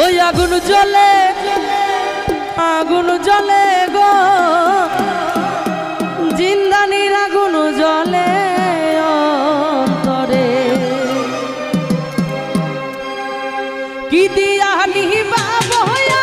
ওই আগুন জ্বলে আগুন জ্বলে গো। জিন্দানির আগুন জ্বলে অন্তরে। কি দিয়া নিবা বহয়া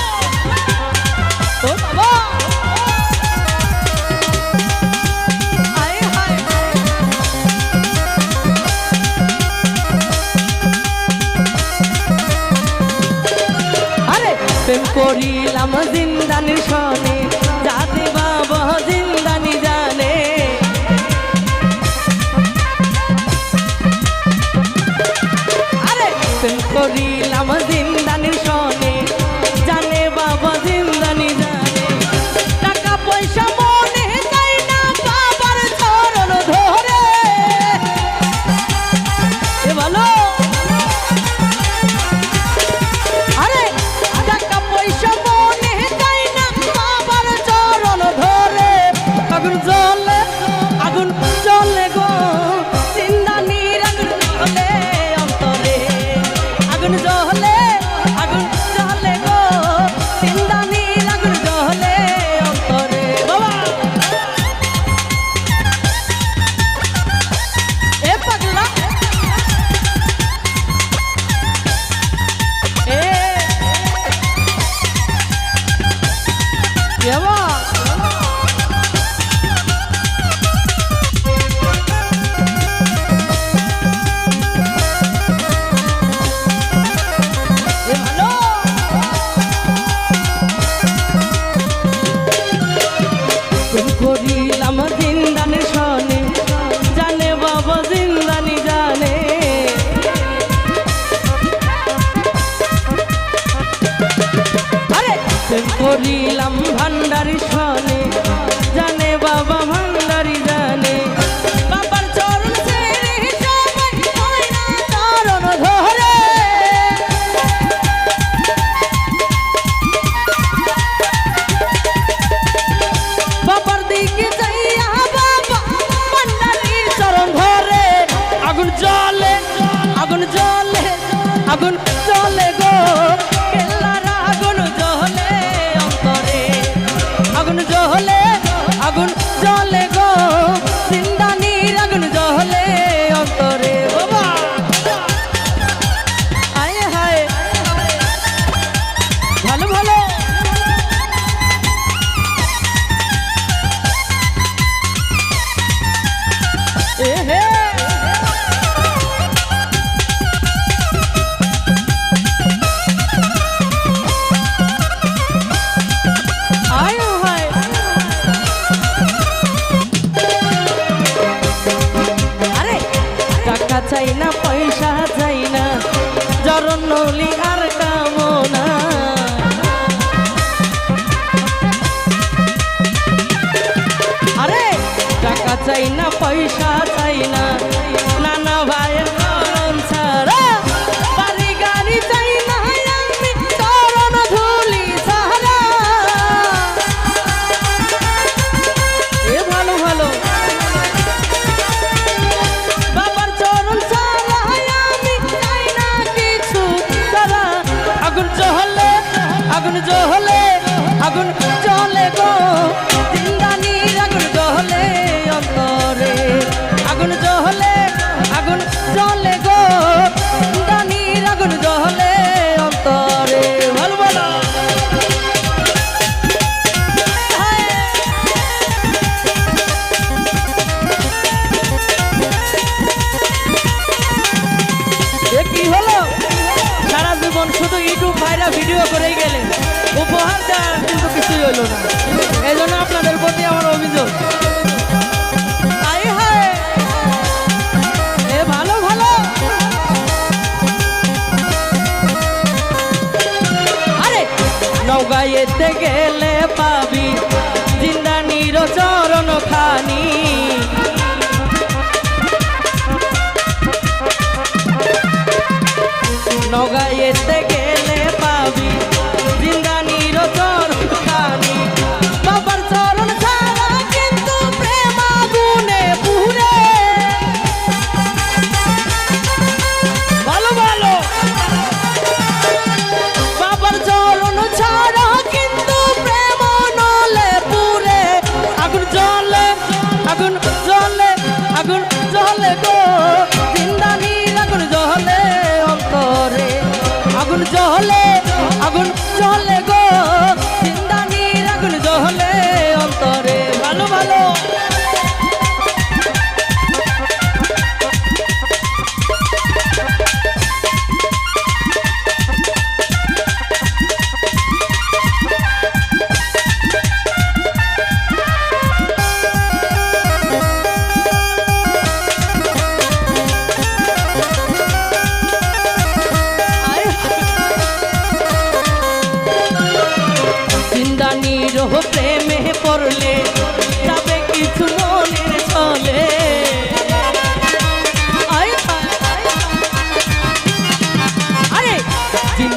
করিলাম জিন্দানির সনে যাতে বাবা জিন্দানি জানে। আরে করিলাম জিন্দানির করিলাম জিন্দানি শনে জানে করিলাম ভান্ডারি শনে, জানে বাবা ভান্ডারি জানে। বাবার চরণ চরণ ধরে। বাবার দিকে যাইয়া বাবা ভান্ডারির চরণ ধরে। আগুন জ্বলে আগুন জ্বলে, আগুন পয়সা চাই না। নানা ভাইয়ের চরণ ছাড়া বাড়ি গাড়ি চাই না আমি, চরণ ধুলি ছাড়া। এ ভালো ভালো। বাবার চরণ ছাড়া আমি চাই না কিছু তারা আগুন জ্বলে আগুন জ্বলে আগুন গো। জিন্দানির আগুন জ্বলে অন্তরে। কি হলো? সারা জীবন শুধু ইউটিউব ভাইরা ভিডিও গেলেন উপর উপহার দেওয়ার কিন্তু কিছুই হইল না। এই জন্য আপনাদের প্রতি আমার অভিযোগ। নৌকায়েতে গেলে পাবি জিন্দানির চরণ খানি। নগাইতে আগুন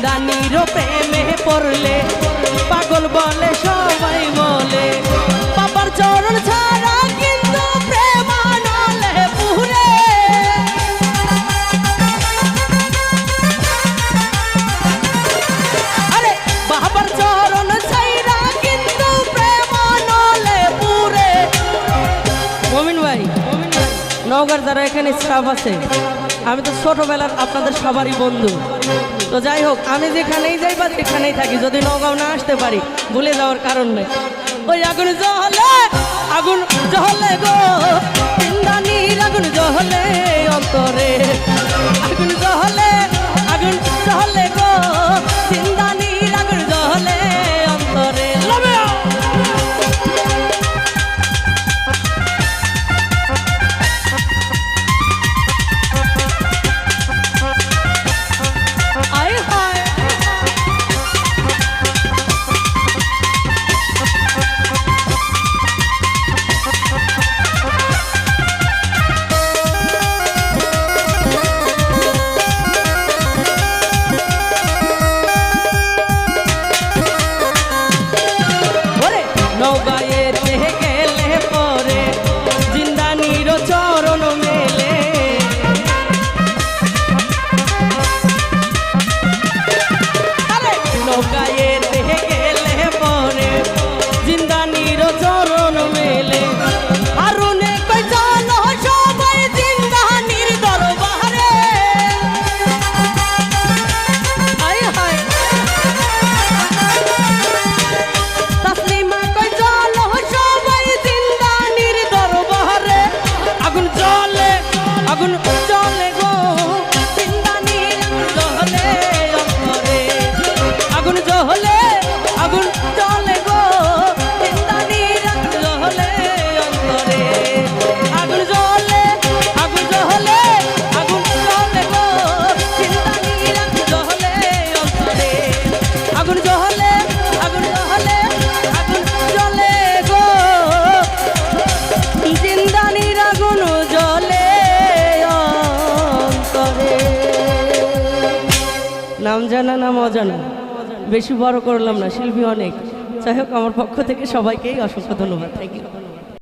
জিন্দানির প্রেমে পড়লে, পাগল বলে সবাই বলে। বাবার চরণ ছাড়া কিন্তু প্রেম পুরে আরে, বাবার চরণ কিন্তু মমিন ভাই, নওগাঁর যারা এখানে স্টাফ আছে আমি তো ছোটোবেলার আপনাদের সবারই বন্ধু। তো যাই হোক, আমি যেখানেই যাই বা যেখানেই থাকি, যদি নগাঁও না আসতে পারি, ভুলে যাওয়ার কারণ নেই। ওই আগুন জহলে আগুন জহলে গো। আগুন জহলে অন্তরে। আগুন জানা নাম অজানা বেশি বড় করলাম না, শিল্পী অনেক। যাই হোক, আমার পক্ষ থেকে সবাইকেই অসংখ্য ধন্যবাদ। Thank you